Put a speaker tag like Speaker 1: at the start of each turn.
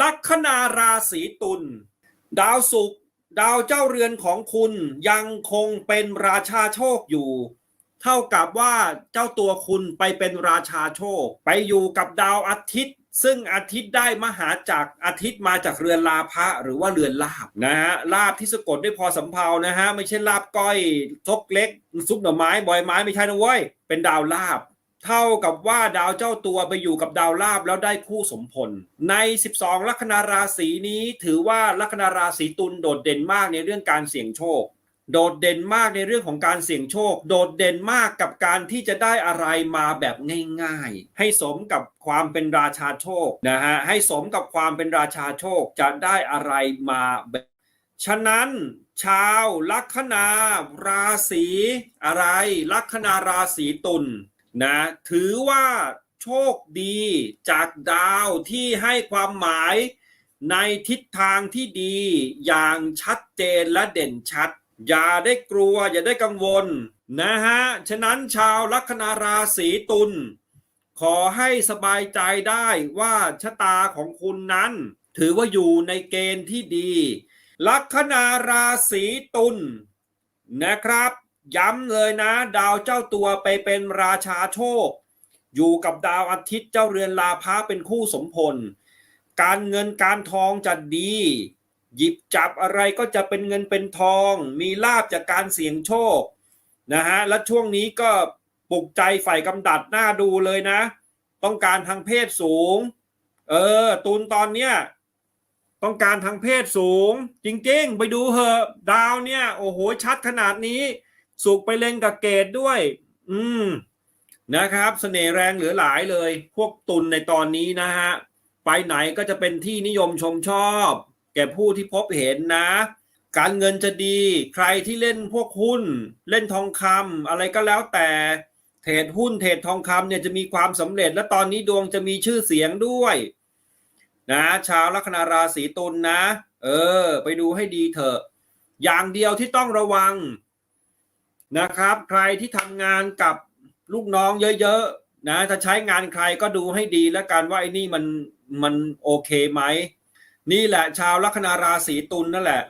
Speaker 1: ลัคนาราศีตุลดาวศุกร์ดาวเจ้าเรือนของคุณยังคงเป็นราชาโชคอยู่ เท่ากับว่าเจ้าตัวคุณไปเป็นราชาโชค ไปอยู่กับดาวอาทิตย์ ซึ่งอาทิตย์ได้มหาจากอาทิตย์มาจากเรือนลาภะหรือว่าเรือนลาบนะฮะลาบที่สะกดด้วยพอสำเพานะฮะไม่ใช่ลาบก้อยทกเล็กซุปหน่อไม้บอยไม้ไม่ใช่นะเว้ยเป็นดาวลาบ เท่ากับว่าดาวเจ้าตัวไปอยู่กับดาวลาบแล้วได้คู่สมพล ใน 12 ลัคนาราศีนี้ถือว่าลัคนาราศีตุลโดดเด่นมากในเรื่องการเสี่ยงโชค โดดเด่นมากในเรื่องของการเสี่ยงโชค โดดเด่นมากกับการที่จะได้อะไรมาแบบง่าย ๆ ให้สมกับความเป็นราชาโชคนะฮะให้สมกับความเป็นราชาโชคจะได้อะไรมาแบบฉะนั้นชาวลัคนาราศีอะไร ลัคนาราศีตุล นะถือว่าโชคดีจากดาวที่ให้ความหมายในทิศทางที่ดีอย่างชัดเจนและเด่นชัด อย่าได้กลัวอย่าได้กังวลนะฮะ ฉะนั้นชาวลัคนาราศีตุลขอให้สบายใจได้ว่าชะตาของคุณนั้น ถือว่าอยู่ในเกณฑ์ที่ดี ลัคนาราศีตุลนะครับ ย้ำเลยนะ ดาวเจ้าตัวไปเป็นราชาโชค อยู่กับดาวอาทิตย์เจ้าเรือนลาภะเป็นคู่สมพล การเงินการทองจะดี หยิบจับอะไรก็จะเป็นเงินเป็นทอง มีลาบจากการเสี่ยงโชคนะฮะและช่วงนี้ก็ปลุกใจฝ่ายกำดัดหน้าดูเลยนะ ต้องการทางเพศสูง เออ ตูนตอนเนี้ยต้องการทางเพศสูง จริงๆ ไปดูเหอะดาวเนี่ย โอ้โหชัดขนาดนี้ สุกไปเล็งกับเกตด้วย อืมนะครับเสน่ห์แรงเหลือหลายเลย พวกตุลในตอนนี้นะฮะ ไปไหนก็จะเป็นที่นิยมชมชอบ แก่ผู้ที่พบเห็นนะ การเงินจะดี ใครที่เล่นพวกหุ้น เล่นทองคำอะไรก็แล้วแต่ เทรดหุ้นเทรดทองคำเนี่ยจะมีความสำเร็จ และตอนนี้ดวงจะมีชื่อเสียงด้วย นะชาวลัคนาราศีตุลนะเออ ไปดูให้ดีเถอะ อย่างเดียวที่ต้องระวัง นะครับ ใครที่ทำงานกับลูกน้องเยอะๆนะถ้าใช้งานใครก็ดูให้ดีแล้วกันว่าไอ้นี่มันมันโอเคไหมนี่แหละชาวลัคนาราศีตุลนั่นแหละ